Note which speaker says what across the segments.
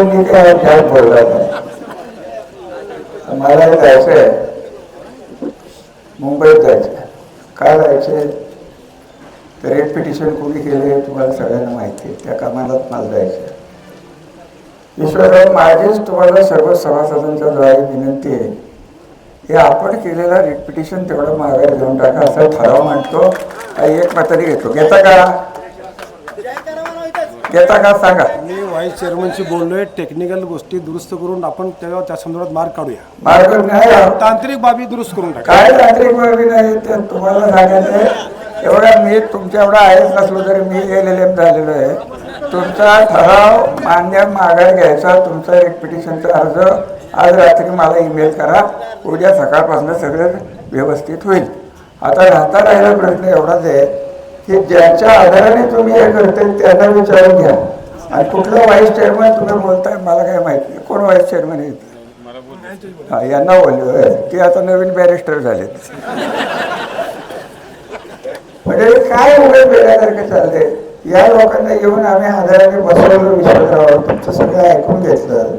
Speaker 1: मी काय काय बोलला मला जायचं आहे मुंबईत जायचं आहे का जायचे तर एक पिटिशन कोणी केले तुम्हाला सगळ्यांना माहिती आहे त्या कामाला मला जायचं आहे ईश्वरराव माझीच तुम्हाला सर्व सभासदांच्या द्वारे विनंती आहे हे आपण केलेला रिट पिटिशन तेवढं माघारी घेऊन टाका. असा ठराव मांडतो. काही एक म्हातारी घेतो. घेता का? घेता का? सांगा.
Speaker 2: मी व्हाईस चेअरमनशी बोललोय. टेक्निकल गोष्टी दुरुस्त करून आपण तेव्हा त्या संदर्भात मार्ग काढूया.
Speaker 1: मार्ग नाही
Speaker 2: तांत्रिक बाबी दुरुस्त करून टाका.
Speaker 1: काय तांत्रिक बाबी नाही? ते तुम्हाला सांगायचं एवढा मी तुमच्या एवढा आहेच नसलो तरी मी एल एल एम झालेलो आहे. तुमचा ठराव मान्य माघार घ्यायचा. तुमचा एक पिटिशनचा अर्ज आज रात्री मला ईमेल करा. उद्या सकाळपासून सगळं व्यवस्थित होईल. आता राहता राहिला प्रश्न एवढाच आहे की ज्याच्या आधाराने तुम्ही हे करते त्यांना विचारून घ्या. आणि कुठलं व्हाईस चेअरमन तुम्ही बोलताय मला काय माहीत नाही. कोण व्हाईस चेअरमन आहेत हा यांना बोललो. ते आता नवीन बॅरिस्टर झालेत. म्हणजे काय उभे वेगळ्यासारखे चालते या लोकांना येऊन आम्ही आधाराने बसवलं विश्वासराव तुमचं सगळं ऐकून घेतलं.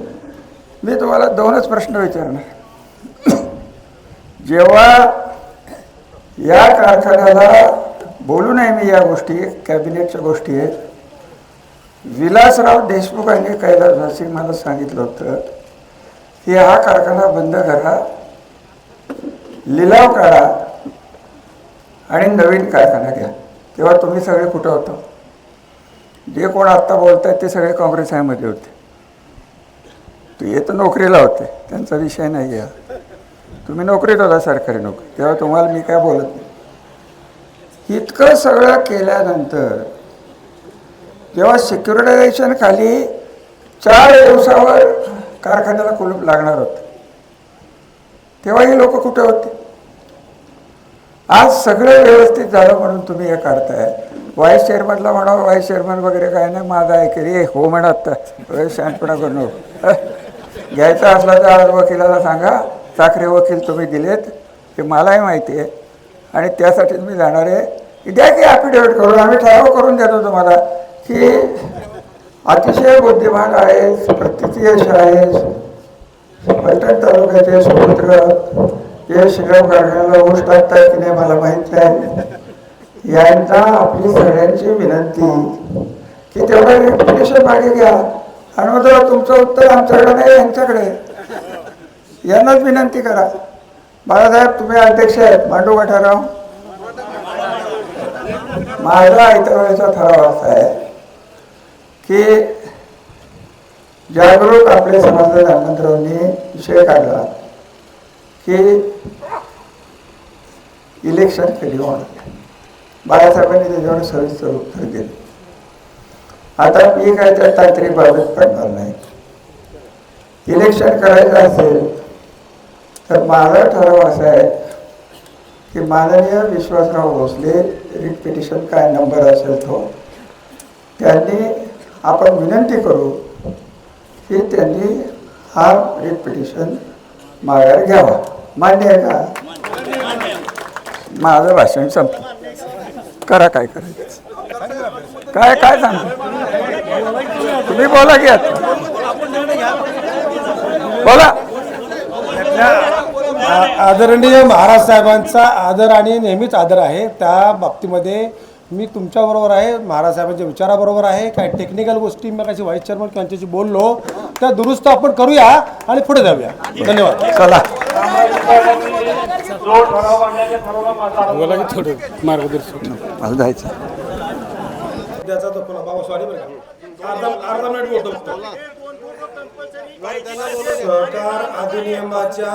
Speaker 1: मी तुम्हाला दोनच प्रश्न विचारणार. जेव्हा या कारखान्याला बोलू नये मी या गोष्टी कॅबिनेटच्या गोष्टी आहेत. विलासराव देशमुखांनी झासिंग मला सांगितलं होतं की हा कारखाना बंद करा लिलाव काढा आणि नवीन कारखाना घ्या. तेव्हा तुम्ही सगळे कुठं होतो? जे कोण आत्ता बोलत आहेत ते सगळे काँग्रेस मध्ये होते. ते तर नोकरीला होते. त्यांचा विषय नाही आहे. तुम्ही नोकरीत होता सरकारी नोकरी. तेव्हा तुम्हाला मी काय बोलत नाही. इतकं सगळं केल्यानंतर जेव्हा सिक्युरिटायझेशन खाली चार दिवसावर कारखान्याला कुलूप लागणार होतं. तेव्हा हे लोक कुठे होते? आज सगळं व्यवस्थित झालं म्हणून तुम्ही हे काढताय व्हाईस चेअरमनला म्हणा व्हाईस चेअरमन वगैरे काय नाही माझा ऐकेल. हो म्हणत तर शहाणपणा करू घ्यायचा असला तर आज वकिलाला सांगा साखरे वकील तुम्ही दिलेत हे मलाही माहिती आहे. आणि त्यासाठीच मी जाणार आहे. द्या की ॲफिडेविट करून आम्ही ठराव करून देतो तुम्हाला की अतिशय बुद्धिमान आहेस प्रतियश आहेस. पलटण तालुक्याचे सुपुत्र हे शिरम कारखान्याला ऊस टाकतात की नाही मला माहीत नाही यांना आपली सगळ्यांची विनंती की तेवढं रेप्युटेशन मागे घ्या. आणि मग तुमचं उत्तर आमच्याकडे नाही यांच्याकडे. यांनाच विनंती करा. बाळासाहेब तुम्ही अध्यक्ष आहेत. मांडू गठाराव माझा वेळेचा ठराव असा आहे की जागरूक आपले समाजात हनुमंतरावांनी विषय काढला की इलेक्शन कधी होणार बाळासाहेबांनी त्याच्यावर सविस्तर उत्तर दिले. आता मी काय त्या तांत्रिक बाबत पडणार नाही. इलेक्शन करायचं असेल तर माझा ठराव असा आहे की माननीय विश्वासराव भोसले रिट पिटिशन काय नंबर असेल तो त्यांनी आपण विनंती करू की त्यांनी हा रिट पिटिशन माघार घ्यावा. मान्य आहे का? माझं भाषण संपलं. करा काय करायचं. काय काय सांगतो तुम्ही बोला की बोला.
Speaker 2: आ- आदरणीय महाराज साहेबांचा आदर आणि नेहमीच आदर आहे. त्या बाबतीमध्ये मी तुमच्याबरोबर आहे महाराज साहेबांच्या विचाराबरोबर आहे. काय टेक्निकल गोष्टी मी कशी व्हाईस चेअरमन यांच्याशी बोललो. त्या दुरुस्त आपण करूया आणि पुढे जाऊया. धन्यवाद.
Speaker 1: चला.
Speaker 2: बोला की थोडं मार्गदर्शन.
Speaker 1: जायचं
Speaker 2: त्याचा तो पुन्हा बाबा सॉरी बरं का अर्धा अर्धा मिनिट बोलतो सहकार अधिनियमाच्या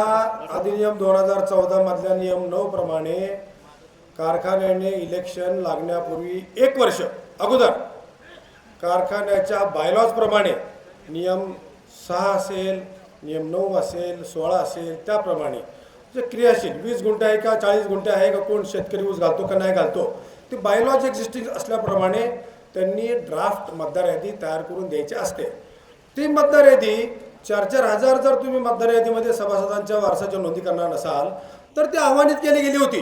Speaker 2: अधिनियम दोन हजार चौदा मधल्या नियम नऊ प्रमाणे कारखान्याने इलेक्शन लागण्यापूर्वी एक वर्ष अगोदर कारखान्याच्या बायलॉज प्रमाणे नियम सहा असेल नियम नऊ असेल सोळा असेल त्याप्रमाणे. जे क्रियाशील वीस गुंठे आहे का चाळीस गुंठे आहे का कोण शेतकरी ऊस घालतो का नाही घालतो ते बायलॉज एक्झिस्टिंग असल्याप्रमाणे त्यांनी ड्राफ्ट मतदार यादी तयार करून द्यायची असते. ती मतदार यादी चार चार हजार जर तुम्ही मतदार यादीमध्ये सभासदांच्या वारसाच्या नोंदी करणार नसाल तर ती आव्हानित केली गेली होती.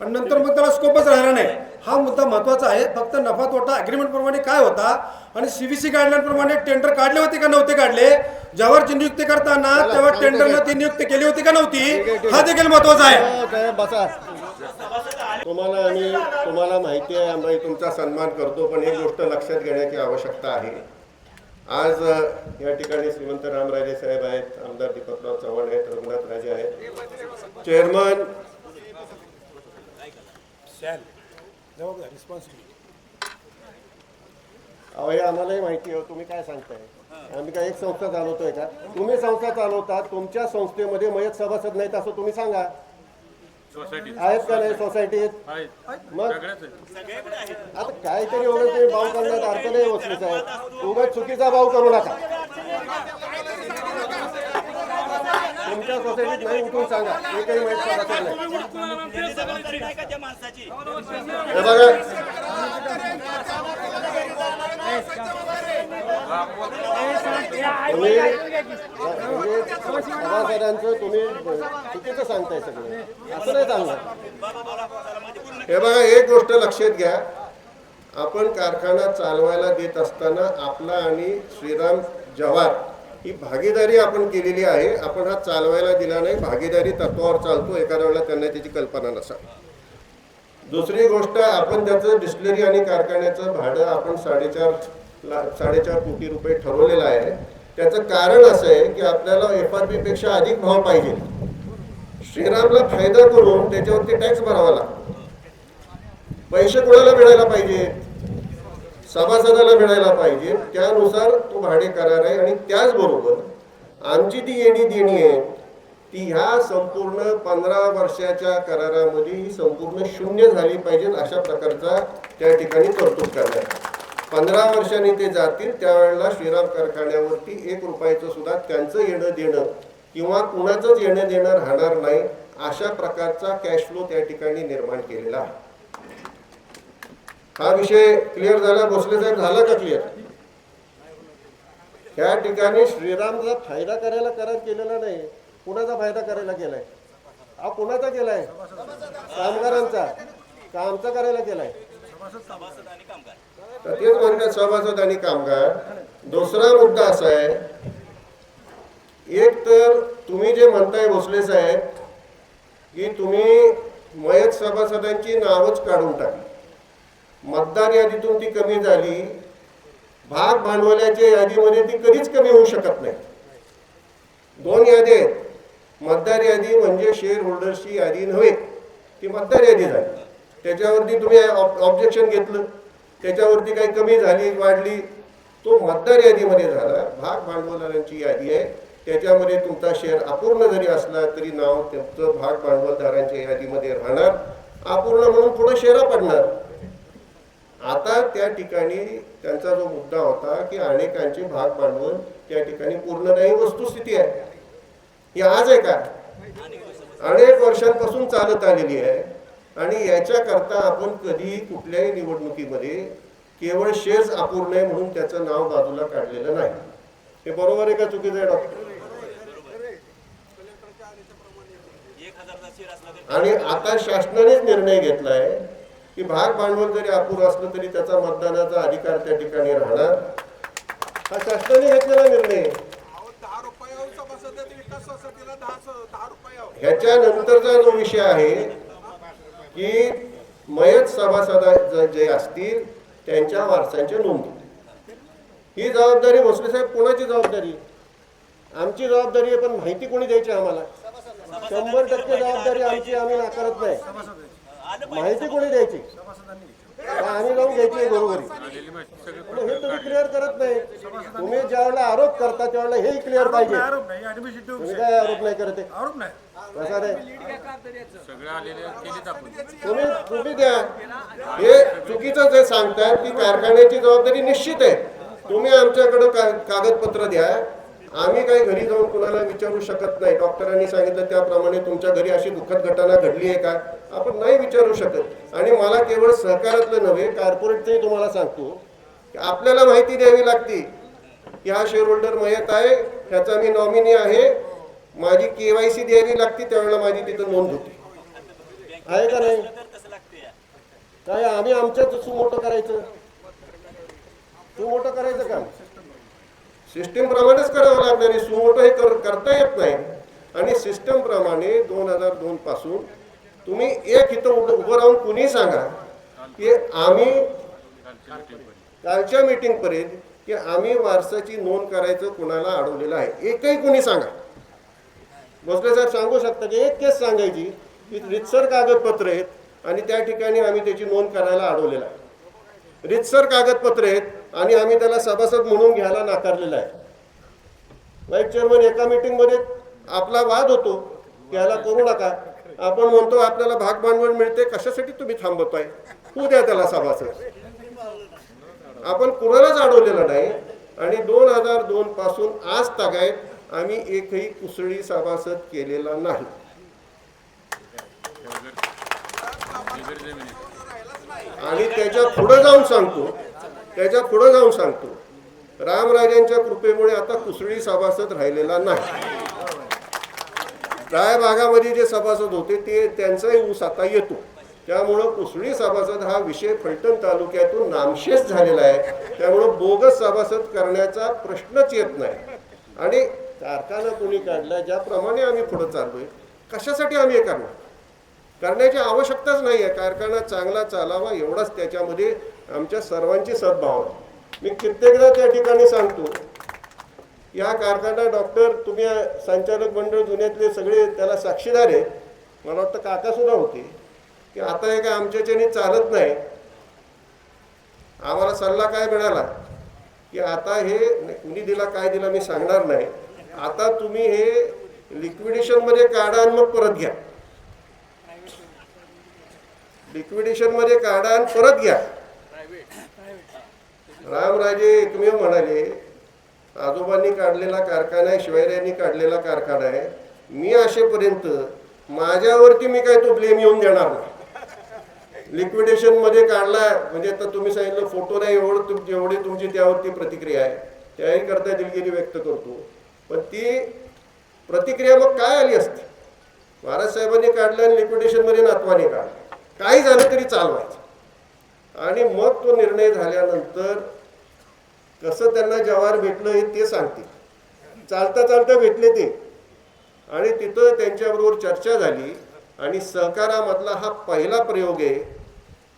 Speaker 2: पण नंतर मग त्याला स्कोपच राहिला नाही. हा मुद्दा महत्त्वाचा आहे. फक्त नफा तोटा अग्रीमेंट प्रमाणे काय होता आणि सीबीसी गाईडलाईन प्रमाणे टेंडर काढले होते का नव्हते काढले? ज्यावरची नियुक्ती करताना तेव्हा टेंडरनं ती नियुक्ती केली होती का नव्हती? हा देखील महत्त्वाचा आहे.
Speaker 3: तुम्हाला आणि तुम्हाला माहिती आहे आम्ही तुमचा सन्मान करतो पण एक गोष्ट लक्षात घेण्याची आवश्यकता आहे. आज या ठिकाणी श्रीमंत रामराजे साहेब आहेत आमदार दीपकराव चव्हाण आहेत रघुनाथ राजे आहेत. चेअरमन अहो हे आम्हालाही माहिती आहे तुम्ही काय सांगताय? आम्ही काय एक संस्था चालवतोय का? तुम्ही संस्था चालवता तुमच्या संस्थेमध्ये मयत सभासद नाहीत असं तुम्ही सांगा. आहेत का नाही सोसायटीत मग आता काहीतरी एवढं ते भाव करण्यात अर्थ नाही वसले साहेब. उगाच चुकीचा भाव करू नका. तुमच्या सोसायटीत नाही उठून सांगा. हे काही माहीत सभासद नाही. हे बघा. तुम्ही तुम्ही चुकीचं सांगताय सगळं असं नाही हे बघा एक गोष्ट लक्षात घ्या. आपण कारखाना चालवायला देत असताना आपला आणि श्रीराम जव्हार ही भागीदारी आपण केलेली आहे. आपण हा चालवायला दिला नाही. भागीदारी तत्वावर चालतो. एखाद्या वेळेला त्यांना त्याची कल्पना नसा. दुसरी गोष्ट आपण त्याचं डिस्टलरी आणि कारखान्याचं भाडं आपण साडेचार ला साडेचार कोटी रुपये ठरवलेलं आहे. त्याचं कारण असं आहे की आपल्याला एफ आरपेक्षा अधिक भाव पाहिजे. श्रीरामला फायदा करून त्याच्यावरती टॅक्स भरावा लागतो. पैसे कोणाला मिळायला पाहिजे? सभासदाला मिळायला पाहिजे. त्यानुसार तो भाडे करार आहे आणि त्याचबरोबर आमची ती येणी देणी आहे ती ह्या संपूर्ण पंधरा वर्षाच्या करारामध्ये ही संपूर्ण शून्य झाली पाहिजे अशा प्रकारचा त्या ठिकाणी तरतूद करण्यात पंधरा वर्षांनी ते जातील त्यावेळेला श्रीराम कारखान्यावरती एक रुपयाचं सुद्धा त्यांचं येणं देणं किंवा कुणाचंच येणं देणं राहणार नाही अशा प्रकारचा कॅश फ्लो त्या ठिकाणी निर्माण केलेला आहे. हा विषय क्लिअर झाला? भोसले साहेब झाला का क्लिअर त्या ठिकाणी श्रीरामचा फायदा करायला करार केलेला नाही. कुणाचा फायदा करायला केलाय? हा कुणाचा केलाय? कामगारांचा. कामचा करायला केलाय? तर तेच म्हणतात सभासद आणि कामगार. दुसरा मुद्दा असा आहे एक तर तुम्ही जे म्हणताय भोसले साहेब की तुम्ही मयत सभासदांची नावच काढून टाकली. मतदार यादीतून ती कमी झाली भाग भांडवलाच्या यादीमध्ये ती कधीच कमी होऊ शकत नाही. दोन यादी आहेत. मतदार यादी म्हणजे शेअर होल्डर्सची यादी नव्हे ती मतदार यादी झाली. त्याच्यावरती तुम्ही ऑब्जेक्शन घेतलं. त्याच्यावरती काही कमी झाली वाढली. तो मतदार यादीमध्ये झाला. भाग भांडवलदारांची यादी आहे. त्याच्यामध्ये तुमचा शेअर अपूर्ण जरी असला तरी नाव तुमचं भाग भांडवलदारांच्या यादीमध्ये राहणार. अपूर्ण म्हणून पुढे शेरा पडणार. आता त्या ठिकाणी त्यांचा जो मुद्दा होता की अनेकांचे भाग भांडवल त्या ठिकाणी पूर्ण नाही वस्तुस्थिती आहे. ही आज आहे का? अनेक वर्षांपासून चालत आलेली आहे. आणि याच्याकरता आपण कधीही कुठल्याही निवडणुकीमध्ये केवळ शेअर्स अपूर्ण आहे म्हणून त्याचं नाव बाजूला काढलेलं नाही. हे बरोबर आहे का चुकीचं आहे डॉक्टर? आणि आता शासनानेच निर्णय घेतलाय की भाग भांडवल जरी अपूर असलं तरी त्याचा मतदानाचा अधिकार त्या ठिकाणी राहणार. हा शासनाने घेतलेला निर्णय.
Speaker 4: दहा
Speaker 3: ह्याच्यानंतरचा जो विषय आहे की मयत सभासदा जे असतील त्यांच्या वारसांच्या नोंदी. ही जबाबदारी भोसले साहेब कोणाची जबाबदारी? आमची जबाबदारी आहे पण माहिती कोणी द्यायची आम्हाला? शंभर टक्के जबाबदारी आमची आम्ही नाकारत नाही. माहिती कोणी द्यायची? आम्ही जाऊन घ्यायची बरोबरी. पण हे तुम्ही क्लिअर करत नाही. तुम्ही ज्या वेळेला आरोप करता त्यावेळेला हे क्लिअर पाहिजे.
Speaker 2: आरोप नाही. ऍडमिनिस्ट्रेटिव्ह
Speaker 3: तुम्ही काय आरोप नाही करत आहे?
Speaker 2: आरोप नाही.
Speaker 3: कसा रे
Speaker 5: सगळं आलेले केलेत आपण.
Speaker 3: तुम्ही तुम्ही द्या. हे चुकीचं जे सांगतात की कारखान्याची जबाबदारी निश्चित आहे. तुम्ही आमच्याकडं कागदपत्र द्या. आम्ही काही घरी जाऊन कुणाला विचारू शकत नाही. डॉक्टरांनी सांगितलं त्याप्रमाणे तुमच्या घरी अशी दुःखद घटना घडली आहे का? आपण नाही विचारू शकत. आणि मला केवळ सहकारातलं नव्हे कॉर्पोरेटचंही तुम्हाला सांगतो की आपल्याला माहिती द्यावी लागते की हा शेअर होल्डर मयत आहे ह्याचा मी नॉमिनी आहे माझी केवायसी द्यावी लागते त्यावेळेला माझी तिथं नोंद होती. आहे का नाही? काय आम्ही आमच्याच मोठं करायचं? तू मोठं करायचं काम सिस्टीम प्रमाणेच करावं लागणार आहे. सुमोटो हे कर करता येत नाही. आणि सिस्टम प्रमाणे दोन हजार दोन पासून तुम्ही एक इथं उभं उभं राहून कुणी सांगा की आम्ही कालच्या मीटिंगपर्यंत की आम्ही वारसाची नोंद करायचं कुणाला अडवलेलं आहे. एकही कुणी सांगा. भोसले साहेब सांगू शकता की एक केस सांगायची की रितसर कागदपत्र आहेत आणि त्या ठिकाणी आम्ही त्याची नोंद करायला अडवलेलं आहे. रितसर कागदपत्र आहेत. आणि आम्ही त्याला सभासद म्हणून घ्यायला नाकारलेला आहे. व्हाईस चेअरमन एका मिटिंगमध्ये आपला वाद होतो. घ्यायला करू नका. आपण म्हणतो आपल्याला भाग भांडवल मिळते. कशासाठी तुम्ही थांबवताय होऊ द्या त्याला सभासद. आपण कुणालाच अडवलेलं नाही. आणि दोन हजार दोन पासून आज तागायत आम्ही एकही कुसळी सभासद केलेला नाही. आणि त्याच्या पुढे जाऊन सांगतो त्याच्या पुढं जाऊन सांगतो. रामराजांच्या कृपेमुळे आता कुसळी सभासद राहिलेला नाही. राय भागामध्ये जे सभासद होते ते त्यांचाही ऊस आता येतो. त्यामुळं कुसळी सभासद हा विषय फलटण तालुक्यातून नामशेष झालेला आहे. त्यामुळं बोगस सभासद करण्याचा प्रश्नच येत नाही. आणि कारखाना कोणी काढला ज्याप्रमाणे आम्ही पुढे चाललोय कशासाठी आम्ही हे करणार? करण्याची आवश्यकताच नाही आहे कारखाना चांगला चालावा एवढाच त्याच्यामध्ये आमच्या सर्वांची सद्भाव मी कित्येकदा त्या ठिकाणी सांगतो या कारखाना डॉक्टर तुम्ही संचालक मंडळ जुन्यातले सगळे त्याला साक्षीदार आहेत. मला वाटतं काकासुद्धा होते की आता हे काय आमच्याच्याने चालत नाही. आम्हाला सल्ला काय मिळाला? की आता हे कुणी दिला काय दिला मी सांगणार नाही. आता तुम्ही हे लिक्विडेशनमध्ये काढा आणि मग परत घ्या. लिक्विडेशनमध्ये काढा आणि परत घ्या. रामराजे एकमेव म्हणाले आजोबांनी काढलेला कारखाना आहे शिवायऱ्यांनी काढलेला कारखाना आहे. मी असेपर्यंत माझ्यावरती मी काय तो ब्लेम येऊन देणार नाही. लिक्विडेशनमध्ये काढला म्हणजे आता तुम्ही सांगितलं फोटो नाही एवढं तुम जेवढी तुमची त्यावरती प्रतिक्रिया आहे. त्याही करता दिलगिरी व्यक्त करतो. पण ती प्रतिक्रिया मग काय आली असते? महाराज साहेबांनी काढलं आणि लिक्विडेशनमध्ये नातवाने काढलं. काही झालं तरी चालवायचं. आणि मग तो निर्णय झाल्यानंतर कसं त्यांना जवार भेटलं हे ते सांगतील. चालता चालता भेटले ते. आणि तिथं त्यांच्याबरोबर चर्चा झाली आणि सहकारामधला हा पहिला प्रयोग आहे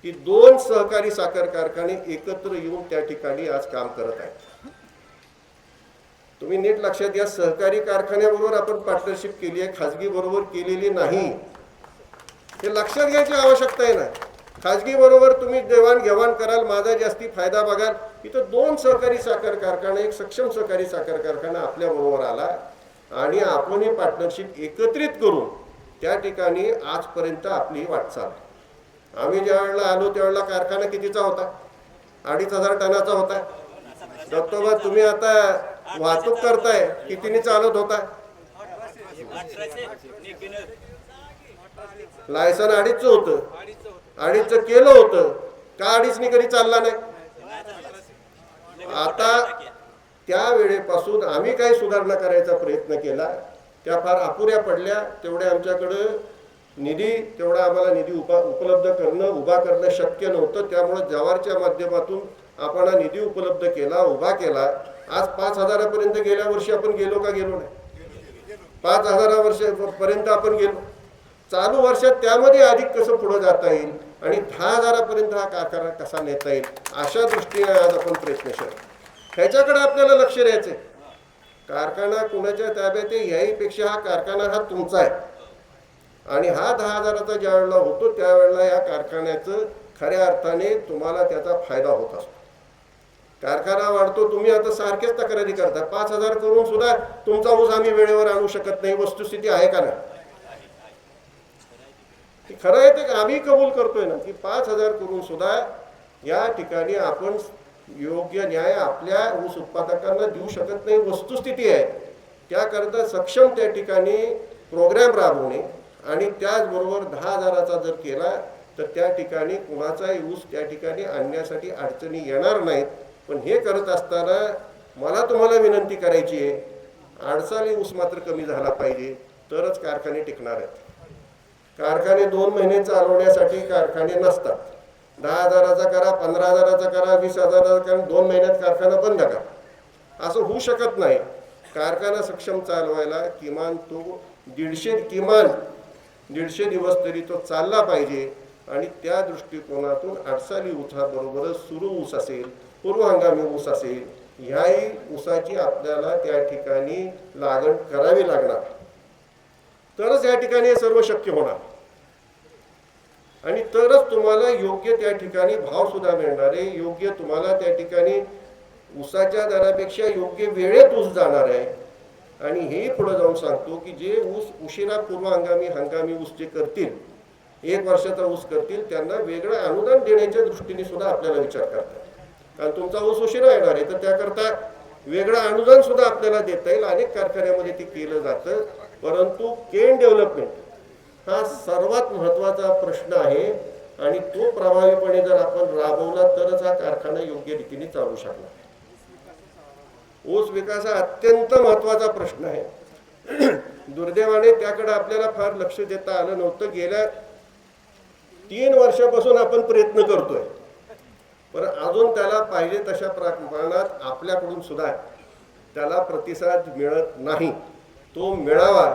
Speaker 3: की दोन सहकारी साखर कारखाने एकत्र येऊन त्या ठिकाणी आज काम करत आहेत. तुम्ही नीट लक्षात घ्या सहकारी कारखान्याबरोबर आपण पार्टनरशिप केली आहे खाजगी बरोबर केलेली नाही. हे लक्षात घ्यायची आवश्यकता आहे ना खाजगी बरोबर तुम्ही देवाणघेवाण कराल माझा जास्ती फायदा बघाल. इथं दोन सहकारी साखर कारखाना एक सक्षम सहकारी साखर कारखाना आपल्या बरोबर आला आणि आपण हे पार्टनरशिप एकत्रित करून त्या ठिकाणी आजपर्यंत आपली वाटचाल. आम्ही ज्या वेळेला आलो त्यावेळेला कारखाना कितीचा होता? अडीच हजार टनाचा होता. दत्तोबा तुम्ही आता वाहतूक करताय. कितीने चालत होता? लायसन अडीचचं होतं. अडीचचं केलं होतं. का अडीचने कधी चालला नाही? आता त्या वेळेपासून आम्ही काही सुधारणा करायचा प्रयत्न केला. त्या फार अपुऱ्या पडल्या. तेवढ्या आमच्याकडं निधी तेवढा आम्हाला निधी उपा उपलब्ध करणं उभा करणं शक्य नव्हतं. त्यामुळं जवारच्या माध्यमातून आपण हा निधी उपलब्ध केला उभा केला. आज पाच हजारापर्यंत गेल्या वर्षी आपण गेलो का गेलो नाही? पाच हजारा वर्षापर्यंत आपण गेलो. चालू वर्षात त्यामध्ये अधिक कसं पुढं जाता येईल? आणि दहा हजारापर्यंत हा कारखाना कसा नेता येईल? अशा दृष्टीने आज आपण प्रयत्नशील ह्याच्याकडे आपल्याला लक्ष द्यायचं कारखाना कुणाच्या ताब्यात आहे याहीपेक्षा हा कारखाना हा तुमचा आहे. आणि हा दहा हजाराचा ज्या वेळेला होतो त्यावेळेला या कारखान्याचं खऱ्या अर्थाने तुम्हाला त्याचा फायदा होत असतो. कारखाना वाढतो तुम्ही आता सारखेच तक्रारी करता. पाच हजार करून सुद्धा तुमचा ऊस आम्ही वेळेवर आणू शकत नाही. वस्तुस्थिती आहे का नाही? की खरं आहे ते आम्ही कबूल करतोय ना की पाच हजार करून सुद्धा या ठिकाणी आपण योग्य न्याय आपल्या ऊस उत्पादकांना देऊ शकत नाही. वस्तुस्थिती आहे. त्याकरता सक्षम त्या ठिकाणी प्रोग्रॅम राबवणे आणि त्याचबरोबर दहा हजाराचा जर केला तर त्या ठिकाणी कुणाचाही ऊस त्या ठिकाणी आणण्यासाठी अडचणी येणार नाहीत. पण हे करत असताना मला तुम्हाला विनंती करायची आहे अडचाली ऊस मात्र कमी झाला पाहिजे तरच कारखाने टिकणार आहेत. कारखाने दोन महिने चालवण्यासाठी कारखाने नसतात. दहा हजाराचा करा पंधरा हजाराचा करा वीस हजाराचा करा दोन महिन्यात कारखाना बंद करा. असं होऊ शकत नाही. कारखाना सक्षम चालवायला किमान तो दीडशे किमान दीडशे दिवस तरी तो चालला पाहिजे आणि त्या दृष्टिकोनातून अडसाली उसाबरोबरच सुरू ऊस असेल पूर्व हंगामी ऊस असेल ह्याही ऊसाची आपल्याला त्या ठिकाणी लागण करावी लागणार. तरच या ठिकाणी हे सर्व शक्य होणार. आणि तरच तुम्हाला योग्य त्या ठिकाणी भाव सुद्धा मिळणार आहे. योग्य तुम्हाला त्या ठिकाणी ऊसाच्या दरापेक्षा योग्य वेळेत ऊस जाणार आहे. आणि हे पुढे जाऊन सांगतो की जे ऊस उशिरा पूर्व हंगामी हंगामी ऊस जे करतील एक वर्षाचा ऊस करतील त्यांना वेगळं अनुदान देण्याच्या दृष्टीने सुद्धा आपल्याला विचार करतात. कारण तुमचा ऊस उशिरा येणार आहे तर त्याकरता वेगळं अनुदान सुद्धा आपल्याला देता येईल. अनेक कारखान्यामध्ये ते केलं जातं. परंतु केन डेव्हलपमेंट हा सर्वात महत्त्वाचा प्रश्न आहे आणि तो प्रभावीपणे जर आपण राबवला तरच हा कारखाना योग्य रीतीने चालू शकणार. ऊस विकास हा अत्यंत महत्त्वाचा प्रश्न आहे. दुर्दैवाने त्याकडे आपल्याला फार लक्ष देता आलं नव्हतं. गेल्या तीन वर्षापासून आपण प्रयत्न करतोय. पण अजून त्याला पाहिजे तशा प्रमाणात आपल्याकडून सुद्धा त्याला प्रतिसाद मिळत नाही. तो मिळावा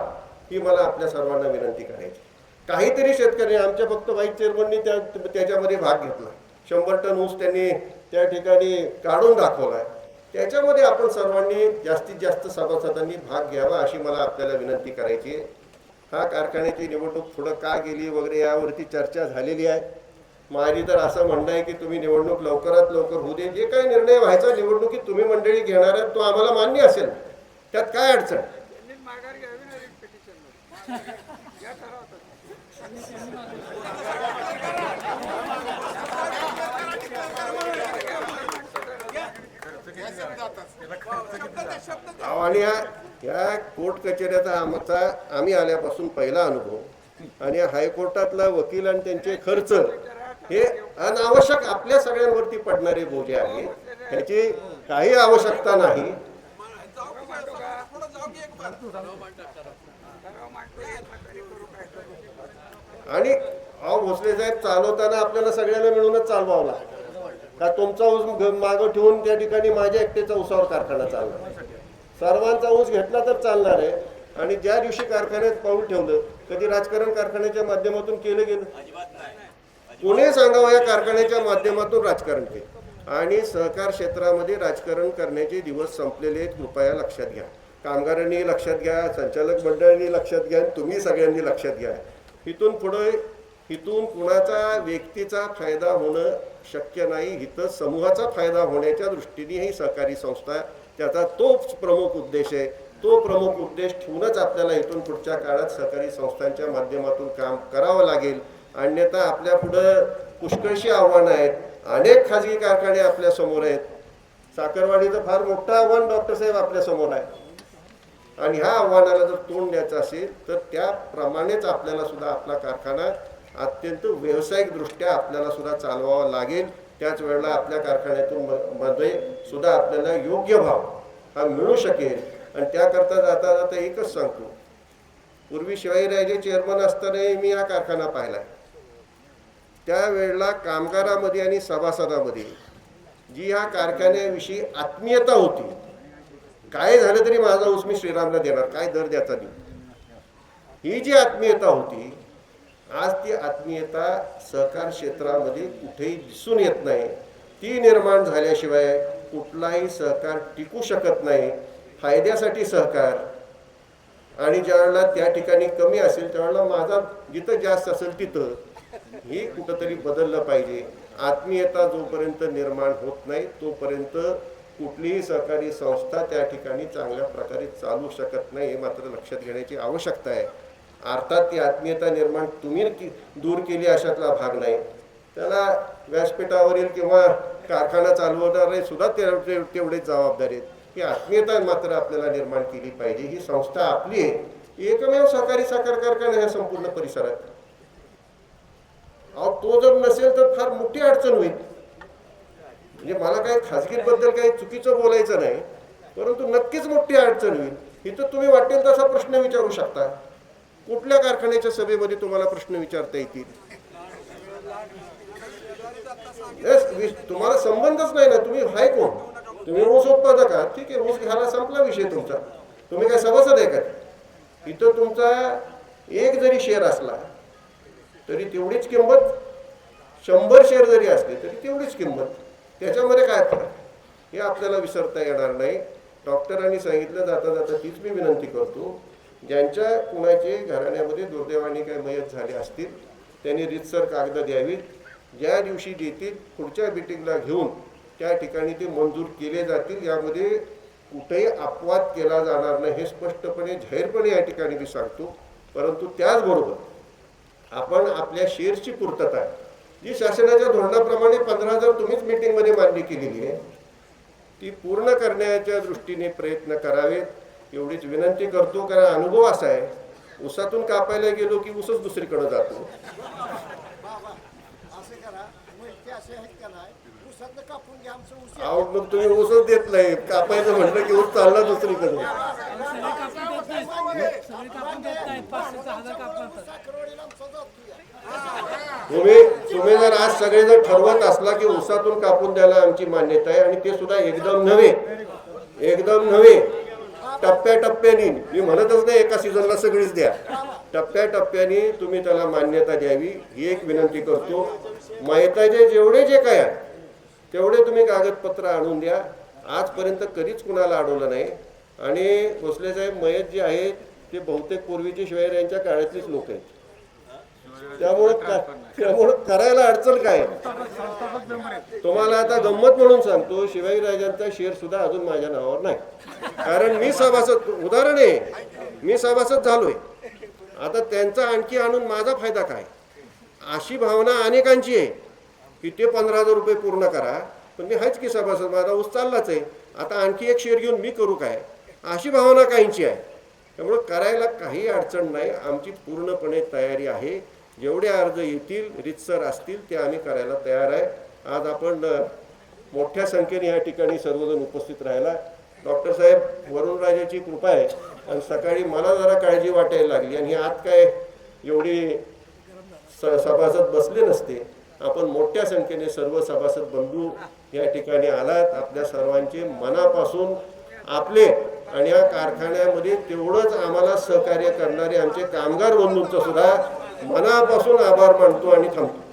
Speaker 3: ही मला आपल्या सर्वांना विनंती करायची. काहीतरी शेतकरी आमच्या फक्त व्हाईस चेअरमननी त्या त्याच्यामध्ये भाग घेतला. शंभर टन ऊस त्यांनी त्या ठिकाणी काढून दाखवलाय. त्याच्यामध्ये आपण सर्वांनी जास्तीत जास्त सभासदांनी भाग घ्यावा अशी मला आपल्याला विनंती करायची आहे. हा कारखान्याची निवडणूक पुढं का गेली वगैरे यावरती चर्चा झालेली आहे. माझी तर असं म्हणणं आहे की तुम्ही निवडणूक लवकरात लवकर होऊ दे. जे काही निर्णय व्हायचा निवडणुकीत तुम्ही मंडळी घेणार आहात तो आम्हाला मान्य असेल. त्यात काय अडचण
Speaker 4: त्यांनी माघार घ्यावी ना पिटिशन या ठरावात
Speaker 3: अहो, आणि या या कोर्ट कचेऱ्याचा आमचा आम्ही आल्यापासून पहिला अनुभव. आणि हायकोर्टातला वकील आणि त्यांचे खर्च हे अनावश्यक आपल्या सगळ्यांवरती पडणारे बोजे आहेत. ह्याची काही आवश्यकता नाही
Speaker 4: जाऊ की बा, पुढं जाऊ की एक बार ठराव मांडतो हे करू काय
Speaker 3: आणि अहो भोसले साहेब चालवताना आपल्याला सगळ्यांना मिळूनच चालवावं लागतं का तुमचा ऊस मागं ठेवून त्या ठिकाणी माझ्या एकट्याचा उसावर कारखाना चालणार सर्वांचा ऊस घेतला तर चालणार आहे. आणि ज्या दिवशी कारखान्यात पाऊल ठेवलं कधी राजकारण कारखान्याच्या माध्यमातून केलं गेलं? कोणी सांगावं या कारखान्याच्या माध्यमातून राजकारण केलं? आणि सहकार क्षेत्रामध्ये राजकारण करण्याचे दिवस संपलेले आहेत कृपया लक्षात घ्या. कामगारांनी लक्षात घ्या संचालक मंडळांनी लक्षात घ्या तुम्ही सगळ्यांनी लक्षात घ्या. इथून पुढे इथून कुणाचा व्यक्तीचा फायदा होणं शक्य नाही इथं समूहाचा फायदा होण्याच्या दृष्टीने ही सहकारी संस्था त्याचा तोच प्रमुख उद्देश आहे. तो प्रमुख उद्देश ठेवूनच आपल्याला इथून पुढच्या काळात सहकारी संस्थांच्या माध्यमातून काम करावं लागेल. अन्यथा आपल्या पुढं पुष्कळशी आव्हानं आहेत अनेक खाजगी कारखाने आपल्यासमोर आहेत. साखरवाडीचं फार मोठं आव्हान डॉक्टर साहेब आपल्यासमोर आहे. आणि ह्या आव्हानाला जर तोंड द्यायचं असेल तर त्याप्रमाणेच आपल्याला सुद्धा आपला कारखाना अत्यंत व्यावसायिकदृष्ट्या आपल्याला सुद्धा चालवावा लागेल. त्याच वेळेला आपल्या कारखान्यातून म- मध्ये सुद्धा आपल्याला योग्य भाव हा मिळू शकेल. आणि त्याकरता जाता जाता एकच सांगतो. पूर्वी शिवाजीराजे चेअरमन असतानाही मी हा कारखाना पाहिला. त्यावेळेला कामगारामध्ये आणि सभासदामध्ये जी ह्या कारखान्याविषयी आत्मीयता होती काय झालं तरी माझा ऊस मी श्रीरामला देणार काय दर द्याचा देऊ? ही जी आत्मीयता होती आज ती आत्मीयता सहकार क्षेत्रामध्ये कुठेही दिसून येत नाही. ती निर्माण झाल्याशिवाय कुठलाही सहकार टिकू शकत नाही. फायद्यासाठी सहकार. आणि ज्यावेळेला त्या ठिकाणी कमी असेल त्यावेळेला माझा जिथं जास्त असेल तिथं. हे कुठंतरी बदललं पाहिजे. आत्मीयता जोपर्यंत निर्माण होत नाही तोपर्यंत कुठलीही सहकारी संस्था त्या ठिकाणी चांगल्या प्रकारे चालू शकत नाही हे मात्र लक्षात घेण्याची आवश्यकता आहे. अर्थात ती आत्मीयता निर्माण तुम्ही की- दूर केली अशातला भाग नाही. त्याला व्यासपीठावरील किंवा कारखाना चालवणारे सुद्धा ते- ते- तेवढेच जबाबदारी आहेत. ही आत्मीयता मात्र आपल्याला निर्माण केली पाहिजे. ही संस्था आपली आहे. एकमेव सहकारी साखर कारखाना ह्या संपूर्ण परिसरात. अहो तो जर नसेल तर फार मोठी अडचण होईल. म्हणजे मला काही खाजगीबद्दल काही चुकीचं बोलायचं नाही परंतु नक्कीच मोठी अडचण होईल. इथं तुम्ही वाटेल तसा प्रश्न विचारू शकता. कुठल्या कारखान्याच्या सभेमध्ये तुम्हाला प्रश्न विचारता येतील? तुम्हाला संबंधच नाही ना तुम्ही हाय कोण? तुम्ही ऊस उत्पादक आहात. ठीक आहे ऊस घ्यायला संपला विषय तुमचा. तुम्ही काय सभासद आहे का? इथं तुमचा एक जरी शेअर असला तरी तेवढीच किंमत शंभर शेअर जरी असले तरी तेवढीच किंमत. त्याच्यामध्ये काय फरक? हे आपल्याला विसरता येणार नाही. डॉक्टरांनी सांगितलं जाता जाता तीच मी विनंती करतो. ज्यांच्या कुणाचे घराण्यामध्ये दुर्दैवाने काही मयत झाले असतील त्यांनी रितसर कागद द्यावीत. ज्या दिवशी देतील पुढच्या मिटिंगला घेऊन त्या ठिकाणी ते मंजूर केले जातील. यामध्ये कुठेही अपवाद केला जाणार नाही. हे स्पष्टपणे जाहीरपणे या ठिकाणी मी सांगतो. परंतु त्याचबरोबर आपण आपल्या शेअर्सची पूर्तता जी शासनाच्या धोरणाप्रमाणे पंधरा हजार तुम्हीच मीटिंगमध्ये मान्य केलेली आहे. ती पूर्ण करण्याच्या दृष्टीने प्रयत्न करावेत. एवढीच विनंती करतो कारण अनुभव असा आहे ऊसातून कापायला गेलो की ऊसच दुसरीकडे जातो.
Speaker 6: असं करा मग
Speaker 3: तुम्ही ऊसच देत नाही. कापायचं म्हटलं की ऊस चालला दुसरीकडे. तुम्ही तुम्ही जर आज सगळे जर ठरवत असला की ऊसातून कापून द्यायला आमची मान्यता आहे आणि ते सुद्धा एकदम नव्हे एकदम नव्हे टप्प्याटप्प्याने मी म्हणतच नाही एका सीझनला सगळीच द्या. टप्प्याटप्प्याने तुम्ही त्याला मान्यता द्यावी ही एक विनंती करतो. माहिताचे जेवढे जे काय आहे तेवढे तुम्ही कागदपत्र आणून द्या. आजपर्यंत कधीच कुणाला अडवलं नाही. आणि भोसले साहेब मयत जे आहेत ते बहुतेक पूर्वीचे शिवाय यांच्या काळातलीच लोक आहेत. त्यामुळं का- त्यामुळं करायला अडचण काय? तुम्हाला आता गंमत म्हणून सांगतो शिवाजी राजांचा शेअर सुद्धा अजून माझ्या नावावर नाही. कारण मी सभासद उदाहरण आहे मी सभासद झालोय. आता त्यांचा आणखी आणून माझा फायदा काय? अशी भावना अनेकांची आहे की ते पंधरा हजार रुपये पूर्ण करा पण मी हाच की सभासद माझा ऊस चाललाच आहे. आता आणखी एक शेअर घेऊन मी करू काय? अशी भावना काहींची आहे. त्यामुळं करायला काही अडचण नाही आमची पूर्णपणे तयारी आहे. जेवढे अर्ज येतील रितसर असतील ते आम्ही करायला तयार आहे. आज आपण मोठ्या संख्येने या ठिकाणी सर्वजण उपस्थित राहिला. डॉक्टर साहेब वरुणराजाची कृपा आहे. आणि सकाळी मला जरा काळजी वाटायला लागली. आणि आज आत काय एवढी स सभासद बसले नसते. आपण मोठ्या संख्येने सर्व सभासद बंधू या ठिकाणी आलात. आपल्या सर्वांचे मनापासून आपले आणि या कारखान्यामध्ये तेवढंच आम्हाला सहकार्य करणारे आमचे कामगार बंधूंचं सुद्धा मनापासून आभार मानतो आणि थांबतो.